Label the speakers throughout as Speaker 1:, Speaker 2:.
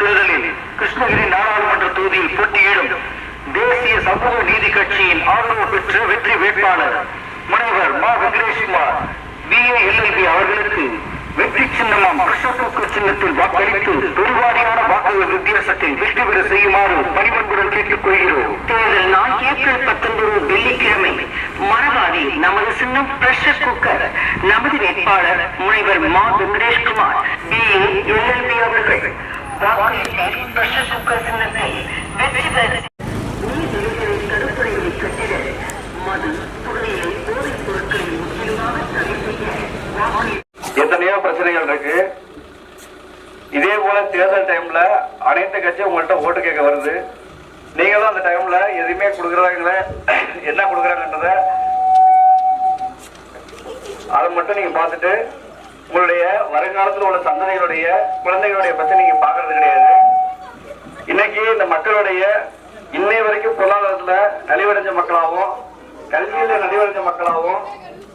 Speaker 1: தேர்தலில் கிருஷ்ணகிரி நாடாளுமன்ற தொகுதியில் போட்டியிடும் தேசிய சமூக நீதி கட்சியின் ஆதரவு பெற்ற வெற்றி வேட்பாளர் முனைவர் மா. வெங்கடேஷ்குமார் பிஏஎல்எல்பி அவர்களுக்கு வெற்றி சின்னமாம் பிரஷப்புக்கு சின்னத்தில் வாக்களித்து பெருவாரியான வாக்குகள் வித்தியாசத்தில் வெற்றி பெற செய்யுமாறு பணிபன்புடன் கேட்டுக் கொள்கிறோம்
Speaker 2: தேர்தல் நாள் ஏப்ரல் பத்தொன்பது வெள்ளிக்கிழமை. மரபாதி நமது சின்னம் பிரஷர் குக்கர் நமது வேட்பாளர் முனைவர் மா. வெங்கடேஷ்குமார் பிஏ எல்எல்பி அவர்கள். வெற்றி பெற தடுப்பணைகளை கட்டிட மது புகையிலை போதைப் பொருட்களை முற்றிலுமாக தடை செய்ய
Speaker 3: எத்தனையோ பிரச்சனைகள் இருக்கு. இதே போல தேர்தல் டைம்ல அனைத்து கட்சியும் உங்கள்கிட்ட ஓட்டு கேட்க வருது. நீங்களும் அந்த டைம்ல எதுவுமே கொடுக்குறாங்கள என்ன கொடுக்குறாங்கன்றத அதை மட்டும் நீங்க பார்த்துட்டு உங்களுடைய வருங்காலத்தில் உள்ள சந்ததிகளுடைய குழந்தைகளுடைய பற்றி நீங்க பாக்குறது கிடையாது. இன்னைக்கு இந்த மக்களுடைய இன்னை வரைக்கும் பொருளாதாரத்துல நலிவடைஞ்ச மக்களாகவும் கல்வியில நலிவடைஞ்ச மக்களாகவும்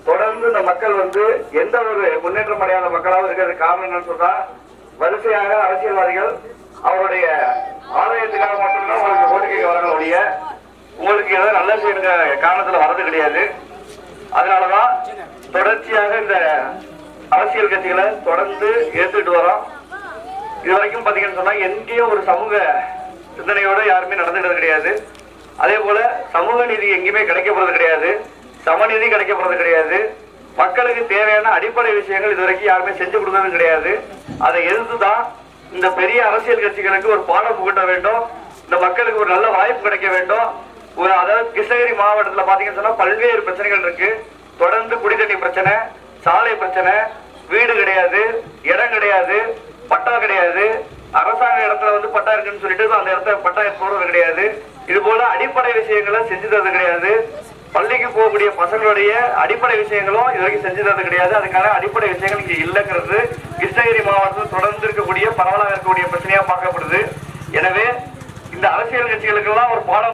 Speaker 3: தொடர்ந்து இந்த மக்கள் வந்து எந்த ஒரு முன்னேற்றம் அடையாத மக்களாகவும் இருக்கிறது காரணம் என்னன்னு சொன்னா வரிசையாக அரசியல்வாதிகள் அவருடைய ஆதாயத்துக்காக மட்டும்தான் உங்களுக்கு கோரிக்கைக்கு கேட்க உங்களுக்கு ஏதாவது நல்ல செய்யுங்க காரணத்துல வர்றது கிடையாது. அதனாலதான் தொடர்ச்சியா அரசியல் கட்சிகளை தொடர்ந்து எடுத்துட்டு வரோம். இது வரைக்கும் பாத்தீங்கன்னு சொன்னா எங்கேயும் ஒரு சமூக சிந்தனையோட யாருமே நடந்துக்கிறது கிடையாது. அதே போல சமூக நீதி எங்கேயுமே கிடைக்க போறது கிடையாது. சமநீதி கிடைக்க போறது கிடையாது. மக்களுக்கு தேவையான அடிப்படை விஷயங்கள் இது வரைக்கும் யாருமே செஞ்சு கொடுத்தது கிடையாது. அதை எதிர்த்து தான் இந்த பெரிய அரசியல் கட்சிகளுக்கு ஒரு பாடம் புகட்ட வேண்டும். இந்த மக்களுக்கு ஒரு நல்ல வாய்ப்பு கிடைக்க வேண்டும். ஒரு அதாவது கிருஷ்ணகிரி மாவட்டத்துல பாத்தீங்கன்னு சொன்னா பல்வேறு பிரச்சனைகள் இருக்கு. தொடர்ந்து குடிதண்ணி பிரச்சனை சாலை பிரச்சனை வீடு கிடையாது இடம் கிடையாது பட்டா கிடையாது. அரசாங்க இடத்துல வந்து பட்டா இருக்குன்னு சொல்லிட்டு அந்த இடத்துல பட்டா போடுறது கிடையாது. இது போல அடிப்படை விஷயங்களை செஞ்சு தரது கிடையாது. பள்ளிக்கு போகக்கூடிய பசங்களுடைய அடிப்படை விஷயங்களும் இது வரைக்கும் செஞ்சு தரது கிடையாது. அதுக்கான அடிப்படை விஷயங்கள் இங்கே இல்லைங்கிறது கிருஷ்ணகிரி மாவட்டத்தில் தொடர்ந்து இருக்கக்கூடிய பரவலாக இருக்கக்கூடிய பிரச்சனையாக பார்க்கப்படுது. எனவே இந்த அரசியல் கட்சிகளுக்கெல்லாம் ஒரு பாடம்